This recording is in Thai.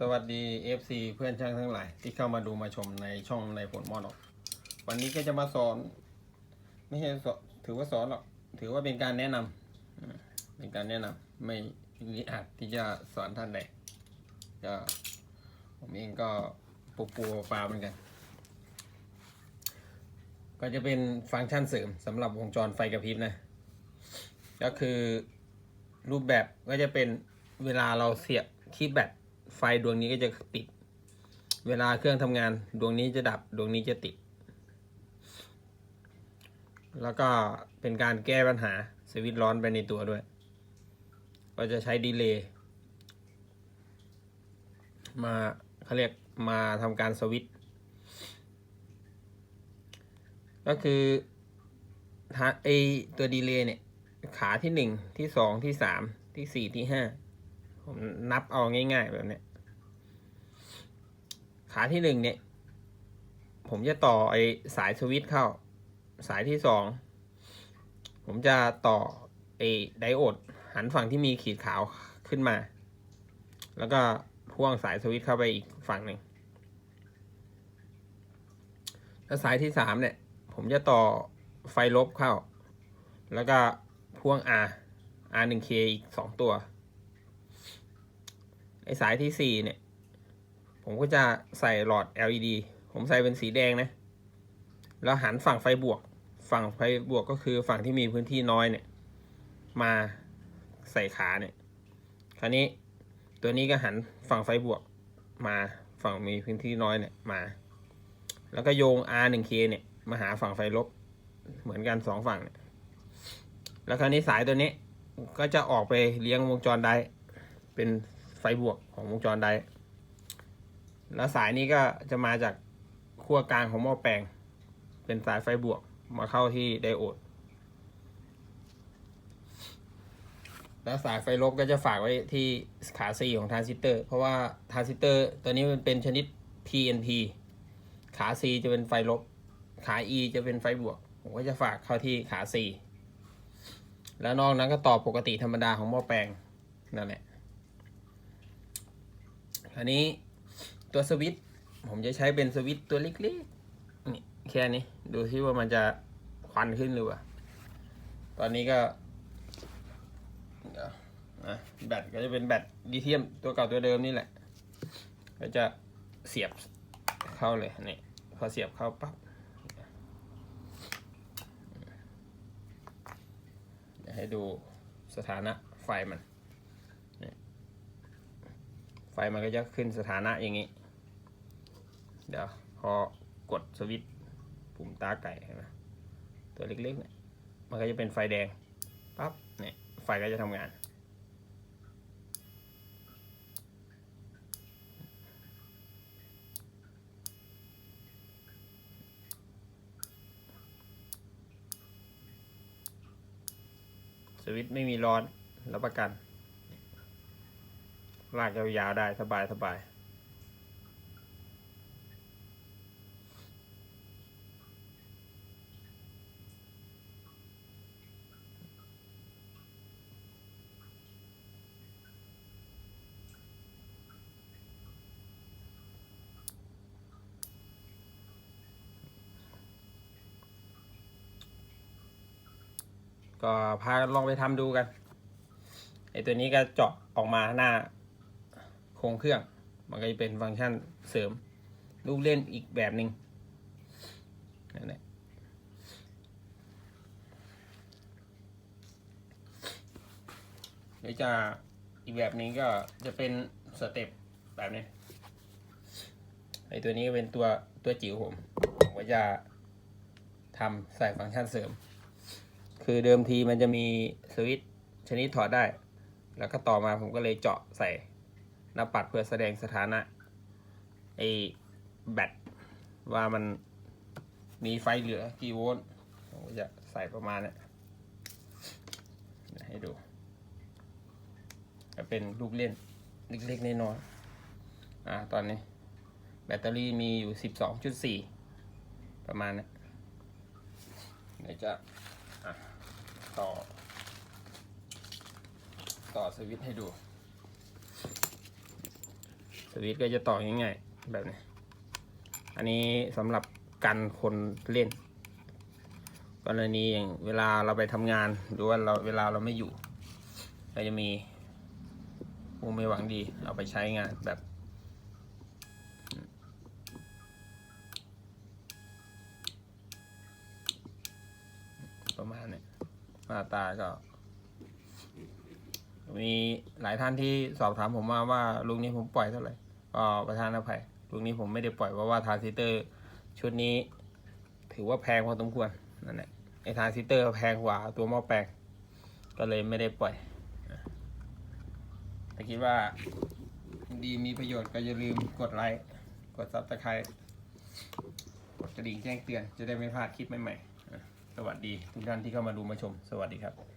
สวัสดี FC เพื่อนช่างทั้งหลาย ที่เข้ามาดูมาชมในช่องในผลมอดอก วันนี้ก็จะมาสอน ไม่ใช่สอนถือว่าสอนหรอก ถือว่าเป็นการแนะนำอืมเป็นการแนะนำไม่มีอาจที่จะสอนท่านใดก็ผมเองก็ปูปูปลาเหมือนกัน ก็จะเป็นฟังก์ชันเสริมสำหรับวงจรไฟกระพริบนะ ก็คือรูปแบบก็จะเป็นเวลาเราเสียบคีย์แบต ไฟดวงนี้ก็จะติด เวลาเครื่องทำงาน ดวงนี้จะดับ ดวงนี้จะติด แล้วก็เป็นการแก้ปัญหาสวิตช์ร้อนไปในตัวด้วย ก็จะใช้ดีเลย์มาเขาเรียกมาทำการสวิตช์ก็คือถ้าไอตัวดีเลย์เนี่ย ขาที่หนึ่งที่สองที่สามที่สี่ที่ห้า ผมนับเอาง่ายๆแบบนี้ขาที่หนึ่งเนี่ย ผมจะต่อไอสายสวิตช์เข้า สายที่สองผมจะต่อไอไดโอด หันฝั่งที่มีขีดขาวขึ้นมา แล้วก็พ่วงสายสวิตช์เข้าไปอีกฝั่งหนึ่งแล้วสายที่สามเนี่ย ผมจะต่อไฟลบเข้า แล้วก็พ่วง R R 1 K อีกสองตัว ไอสายที่สี่เนี่ย ผมก็จะใส่หลอด LED ผมใส่เป็นสีแดงนะ แล้วหันฝั่งไฟบวก ฝั่งไฟบวกก็คือฝั่งที่มีพื้นที่น้อยเนี่ย มาใส่ขาเนี่ย คราวนี้ตัวนี้ก็หันฝั่งไฟบวกมาฝั่งมีพื้นที่น้อยเนี่ยมา แล้วก็โยง R 1 K เนี่ยมาหาฝั่งไฟลบ เหมือนกันสองฝั่งเนี่ยแล้วคราวนี้สายตัวนี้ก็จะออกไปเลี้ยงวงจรไดเป็น ไฟบวกของวงจรไดแล้วสายนี้ก็จะมาจากขั้วกลางของหม้อแปลง เป็นสายไฟบวกมาเข้าที่ไดโอด แล้วสายไฟลบก็จะฝากไว้ที่ขา C ของทรานซิสเตอร์ เพราะว่าทรานซิสเตอร์ตัวนี้มันเป็นชนิด PNP ขา C จะเป็นไฟลบ ขา E จะเป็นไฟบวก ผมก็จะฝากเข้าที่ขา C แล้วนอกนั้นก็ต่อปกติธรรมดาของหม้อแปลงนั่นแหละ อันนี้ตัวสวิตผมจะใช้เป็นสวิตตัวเล็กๆนี่แค่นี้ ดูที่ว่ามันจะควันขึ้นหรือเปล่า ตอนนี้ก็นะแบตก็จะเป็นแบตลิเธียมตัวเก่าตัวเดิมนี่แหละ ก็จะเสียบเข้าเลยนี่พอเสียบเข้าปั๊บให้ดูสถานะไฟมัน ไฟมันก็จะขึ้นสถานะอย่างนี้ เดี๋ยวพอกดสวิตช์ปุ่มตาไก่เห็นไหมตัวเล็กๆเนี่ยมันก็จะเป็นไฟแดงปั๊บเนี่ยไฟก็จะทำงาน สวิตช์ไม่มีร้อนรับประกัน ลากยาวๆได้สบายสบายก็พาลองไปทำดูกันไอตัวนี้ก็เจาะออกมาหน้า โครงเครื่อง มันก็จะเป็นฟังก์ชันเสริม ลูกเล่นอีกแบบหนึ่งนั่นแหละเดี๋ยวจะอีกแบบนี้ก็จะเป็นสเต็ปแบบนี้ไอตัวนี้เป็นตัวตัวจิ๋วผมผมก็จะทำใส่ฟังก์ชันเสริม คือเดิมทีมันจะมีสวิตช์ชนิดถอดได้ แล้วก็ต่อมาผมก็เลยเจาะใส่ หน้าปัดเพื่อแสดงสถานะไอแบตว่ามันมีไฟเหลือกี่โวลต์ผมจะใส่ประมาณนี้ให้ดูจะเป็นลูกเล่นเล็กๆน้อยๆอ่าตอนนี้ แบตเตอรี่มีอยู่สิบสองจุดสี่ประมาณนี้เดี๋ยวจะต่อ ต่อสวิตช์ให้ดู สวิตก็จะต่อง่ายๆแบบนี้ อันนี้สำหรับกันคนเล่นกรณีอย่างเวลาเราไปทำงานหรือว่าเราเวลาเราไม่อยู่เราจะมีผู้ไม่หวังดี เอาไปใช้งานแบบ ประมาณนี้หน้าตาก็ มีหลายท่านที่สอบถามผมมาว่าลูกนี้ผมปล่อยเท่าไหร่ ก็ประธานอภัยลูกนี้ผมไม่ได้ปล่อยเพราะว่าทานซิเตอร์ชุดนี้ ถือว่าแพงพอสมควรนั่นแหละไอทานซิเตอร์แพงกว่าตัวหม้อแปลงก็เลยไม่ได้ปล่อยถ้าคิดว่าดีมีประโยชน์ก็อย่าลืมกดไลค์ กดซับสไครต์กดกระดิ่งแจ้งเตือน จะได้ไม่พลาดคลิปใหม่ๆ สวัสดีทุกท่านที่เข้ามาดูมาชม สวัสดีครับ